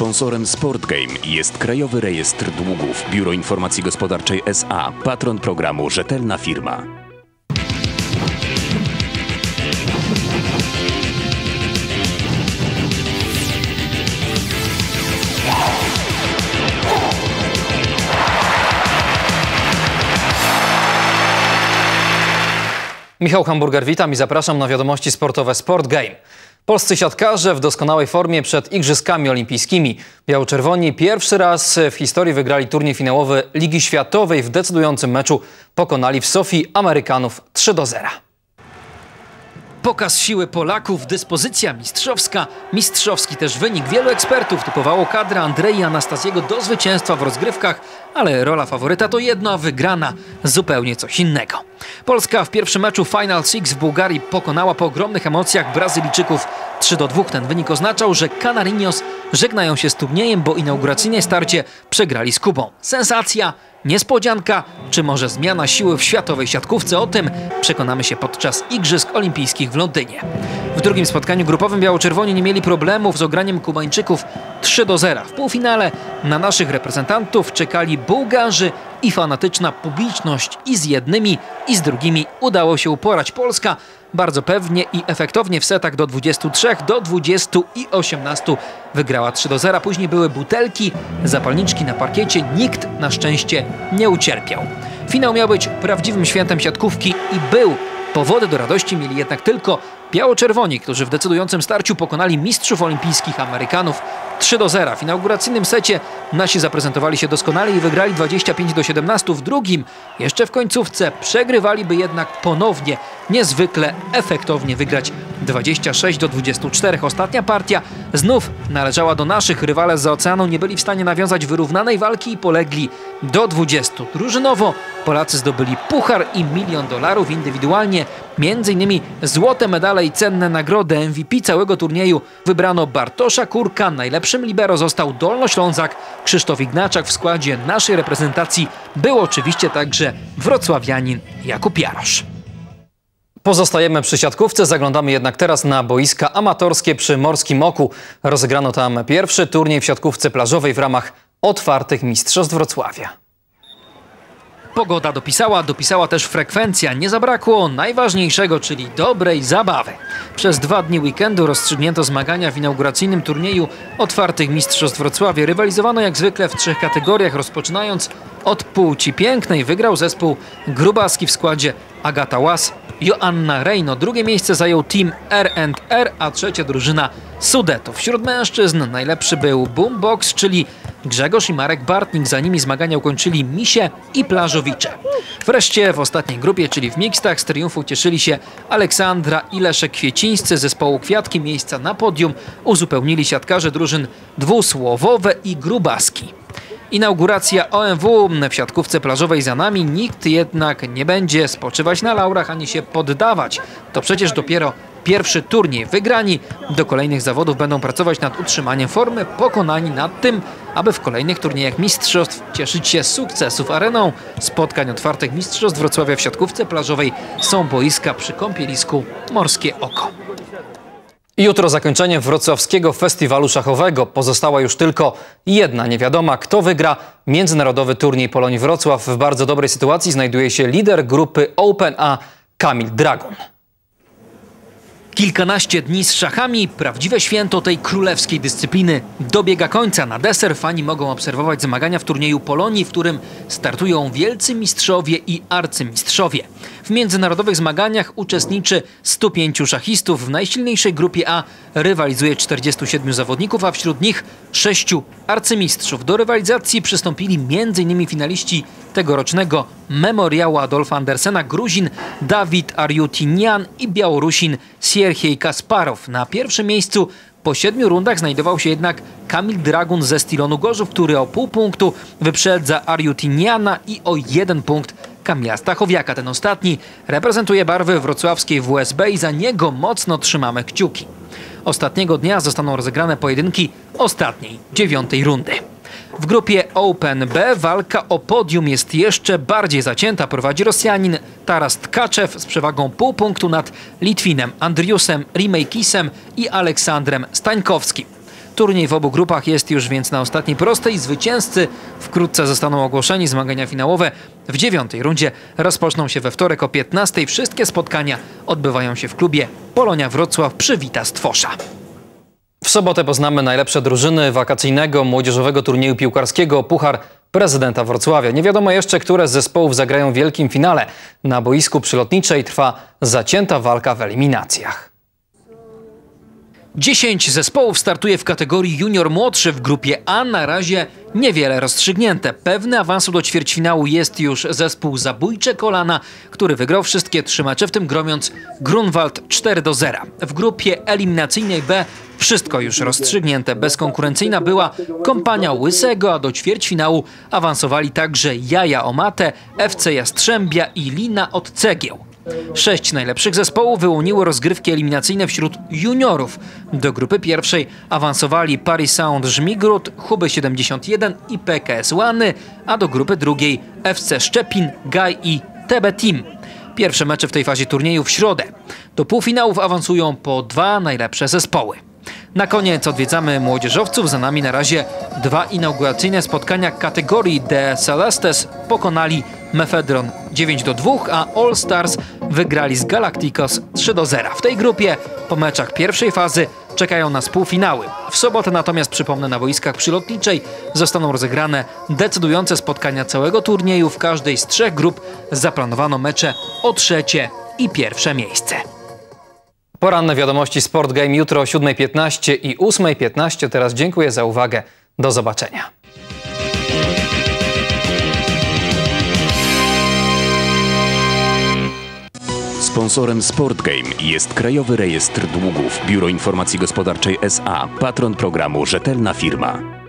Sponsorem Sport Game jest Krajowy Rejestr Długów, Biuro Informacji Gospodarczej SA, patron programu Rzetelna Firma. Michał Hamburger, witam i zapraszam na wiadomości sportowe Sport Game. Polscy siatkarze w doskonałej formie przed Igrzyskami Olimpijskimi. Biało-czerwoni pierwszy raz w historii wygrali turniej finałowy Ligi Światowej. W decydującym meczu pokonali w Sofii Amerykanów 3 do 0. Pokaz siły Polaków, dyspozycja mistrzowska, mistrzowski też wynik. Wielu ekspertów typowało kadrę Andrei Anastazjego do zwycięstwa w rozgrywkach, ale rola faworyta to jedno, a wygrana zupełnie coś innego. Polska w pierwszym meczu Final Six w Bułgarii pokonała po ogromnych emocjach Brazylijczyków 3 do 2. Ten wynik oznaczał, że Canarinos żegnają się z turniejem, bo inauguracyjne starcie przegrali z Kubą. Sensacja, niespodzianka, czy może zmiana siły w światowej siatkówce? O tym przekonamy się podczas Igrzysk Olimpijskich w Londynie. W drugim spotkaniu grupowym biało-czerwoni nie mieli problemów z ograniem Kubańczyków 3 do 0. W półfinale na naszych reprezentantów czekali Bułgarzy i fanatyczna publiczność i z jednymi i z drugimi udało się uporać. Polska bardzo pewnie i efektownie w setach do 23, do 20 i 18 wygrała 3 do 0. Później były butelki, zapalniczki na parkiecie. Nikt na szczęście nie ucierpiał. Finał miał być prawdziwym świętem siatkówki i był. Powody do radości mieli jednak tylko biało-czerwoni, którzy w decydującym starciu pokonali mistrzów olimpijskich Amerykanów 3 do 0. W inauguracyjnym secie nasi zaprezentowali się doskonale i wygrali 25 do 17. W drugim, jeszcze w końcówce, przegrywaliby jednak ponownie niezwykle efektownie wygrać 26 do 24. Ostatnia partia znów należała do naszych. Rywale z oceanu nie byli w stanie nawiązać wyrównanej walki i polegli do 20. Drużynowo Polacy zdobyli puchar i milion dolarów indywidualnie. Między innymi złote medale i cenne nagrody MVP całego turnieju wybrano Bartosza Kurka. Najlepszym libero został Dolnoślązak. Krzysztof Ignaczak w składzie naszej reprezentacji był oczywiście także wrocławianin Jakub Jarosz. Pozostajemy przy siatkówce, zaglądamy jednak teraz na boiska amatorskie przy Morskim Oku. Rozegrano tam pierwszy turniej w siatkówce plażowej w ramach otwartych Mistrzostw Wrocławia. Pogoda dopisała, dopisała też frekwencja. Nie zabrakło najważniejszego, czyli dobrej zabawy. Przez dwa dni weekendu rozstrzygnięto zmagania w inauguracyjnym turnieju otwartych Mistrzostw Wrocławia. Rywalizowano jak zwykle w trzech kategoriach, rozpoczynając od płci pięknej. Wygrał zespół Grubaski w składzie Agata Łas, Joanna Rejno. Drugie miejsce zajął team R&R, a trzecia drużyna Sudetów. Wśród mężczyzn najlepszy był Boombox, czyli Grzegorz i Marek Bartnik. Za nimi zmagania ukończyli Misie i Plażowicze. Wreszcie w ostatniej grupie, czyli w mixtach, z triumfu cieszyli się Aleksandra i Leszek Kwiecińscy zespołu Kwiatki. Miejsca na podium uzupełnili siatkarze drużyn Dwusłowowe i Grubaski. Inauguracja OMW w siatkówce plażowej za nami. Nikt jednak nie będzie spoczywać na laurach ani się poddawać. To przecież dopiero pierwszy turniej. Wygrani do kolejnych zawodów będą pracować nad utrzymaniem formy, pokonani nad tym, aby w kolejnych turniejach mistrzostw cieszyć się sukcesów areną. Spotkań otwartych mistrzostw Wrocławia w siatkówce plażowej są boiska przy kąpielisku Morskie Oko. Jutro zakończenie wrocławskiego festiwalu szachowego. Pozostała już tylko jedna niewiadoma, kto wygra międzynarodowy turniej Polonii Wrocław. W bardzo dobrej sytuacji znajduje się lider grupy Open A Kamil Dragon. Kilkanaście dni z szachami, prawdziwe święto tej królewskiej dyscypliny dobiega końca. Na deser fani mogą obserwować zmagania w turnieju Polonii, w którym startują wielcy mistrzowie i arcymistrzowie. W międzynarodowych zmaganiach uczestniczy 105 szachistów. W najsilniejszej grupie A rywalizuje 47 zawodników, a wśród nich 6 arcymistrzów. Do rywalizacji przystąpili m.in. finaliści tegorocznego memoriału Adolfa Andersena Gruzin Dawid Ariutinian i Białorusin Sierhiej Kasparow. Na pierwszym miejscu po siedmiu rundach znajdował się jednak Kamil Dragun ze Stilonu Gorzów, który o pół punktu wyprzedza Ariutiniana i o jeden punkt Kamila Stachowiaka. Ten ostatni reprezentuje barwy wrocławskiej WSB i za niego mocno trzymamy kciuki. Ostatniego dnia zostaną rozegrane pojedynki ostatniej, dziewiątej rundy. W grupie Open B walka o podium jest jeszcze bardziej zacięta. Prowadzi Rosjanin Taras Tkaczew z przewagą pół punktu nad Litwinem Andriusem Rimeikisem i Aleksandrem Stańkowskim. Turniej w obu grupach jest już więc na ostatniej prostej. Zwycięzcy wkrótce zostaną ogłoszeni. Zmagania finałowe w dziewiątej rundzie rozpoczną się we wtorek o 15. Wszystkie spotkania odbywają się w klubie Polonia Wrocław przy Wita Stwosza. W sobotę poznamy najlepsze drużyny wakacyjnego młodzieżowego turnieju piłkarskiego Puchar Prezydenta Wrocławia. Nie wiadomo jeszcze, które z zespołów zagrają w wielkim finale. Na boisku przylotniczej trwa zacięta walka w eliminacjach. 10 zespołów startuje w kategorii junior młodszy w grupie A. Na razie niewiele rozstrzygnięte. Pewny awansu do ćwierćfinału jest już zespół Zabójcze Kolana, który wygrał wszystkie trzy mecze, w tym gromiąc Grunwald 4 do 0. W grupie eliminacyjnej B wszystko już rozstrzygnięte. Bezkonkurencyjna była kompania Łysego, a do ćwierćfinału awansowali także Jaja Omate, FC Jastrzębia i Lina od Cegieł. Sześć najlepszych zespołów wyłoniło rozgrywki eliminacyjne wśród juniorów. Do grupy pierwszej awansowali Paris Sound Żmigród, Huby 71 i PKS Łany, a do grupy drugiej FC Szczepin, Gaj i TB Team. Pierwsze mecze w tej fazie turnieju w środę. Do półfinałów awansują po dwa najlepsze zespoły. Na koniec odwiedzamy młodzieżowców. Za nami na razie dwa inauguracyjne spotkania kategorii The Celestes pokonali Mefedron 9 do 2, a All Stars wygrali z Galacticos 3 do 0. W tej grupie po meczach pierwszej fazy czekają nas półfinały. W sobotę natomiast, przypomnę, na boiskach przylotniczej zostaną rozegrane decydujące spotkania całego turnieju. W każdej z trzech grup zaplanowano mecze o trzecie i pierwsze miejsce. Poranne wiadomości Sport Game jutro o 7.15 i 8.15. Teraz dziękuję za uwagę. Do zobaczenia. Sponsorem Sport Game jest Krajowy Rejestr Długów, Biuro Informacji Gospodarczej SA, patron programu Rzetelna Firma.